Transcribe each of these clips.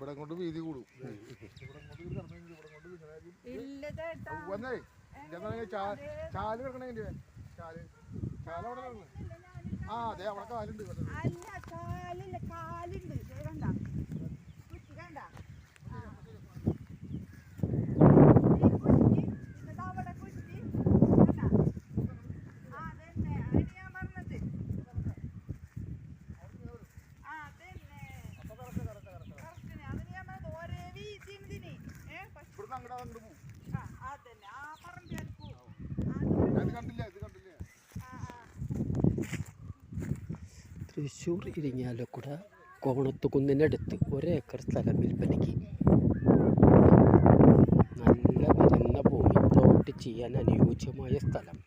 ഇവിടെ കൊണ്ട് വീതി കൂടും. വന്നേ. ചാൽ കിടക്കണേ ചാൽ ചാല അവിടെ ആ അതെ അവിടെ കാലുണ്ട്. ഇവിടുന്ന് അങ്ങോട്ട് അങ്ങോട്ട് പോകും കണ്ടില്ല ഇത് കണ്ടില്ല. തൃശ്ശൂർ ഇരിങ്ങാലക്കുട കോണത്തുകുന്നിനടുത്ത് ഒരേക്കർ സ്ഥലം വിൽപ്പനയ്ക്ക്. നല്ല നിരന്ന ഭൂമി തോട്ട് ചെയ്യാൻ അനുയോജ്യമായ സ്ഥലം.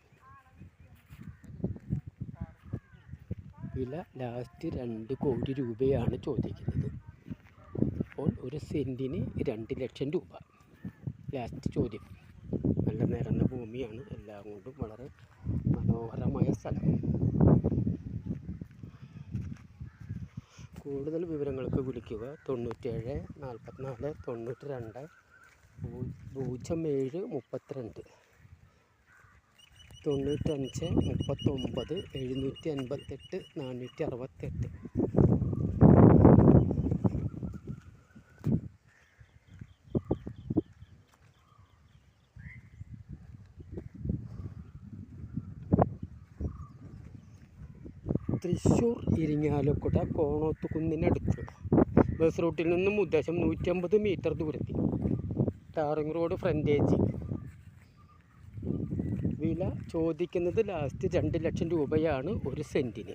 വില ലാസ്റ്റ് രണ്ട് കോടി രൂപയാണ് ചോദിക്കുന്നത്. അപ്പോൾ ഒരു സെന്റിന് രണ്ട് ലക്ഷം രൂപ. ലാസ്റ്റ് ചോദ്യം. നല്ല നിരന്ന ഭൂമിയാണ് എല്ലാം കൊണ്ടും വളരെ മനോഹരമായ സ്ഥലം. കൂടുതൽ വിവരങ്ങൾക്ക് വിളിക്കുക തൊണ്ണൂറ്റേഴ് നാൽപ്പത്തിനാല് തൊണ്ണൂറ്റി രണ്ട് പൂജ്യം ഏഴ് മുപ്പത്തിരണ്ട്. തൊണ്ണൂറ്റഞ്ച് മുപ്പത്തൊമ്പത് എഴുന്നൂറ്റി അൻപത്തെട്ട് നാനൂറ്റി അറുപത്തെട്ട്. തൃശ്ശൂർ ഇരിങ്ങാലക്കുട കോണോത്തുകുന്നിനടുത്ത്. ബസ് റൂട്ടിൽ നിന്നും ഉദ്ദേശം നൂറ്റമ്പത് മീറ്റർ ദൂരത്തിൽ. Tarring road frontage. വില ചോദിക്കുന്നത് ലാസ്റ്റ് രണ്ട് ലക്ഷം രൂപയാണ് ഒരു സെന്റിന്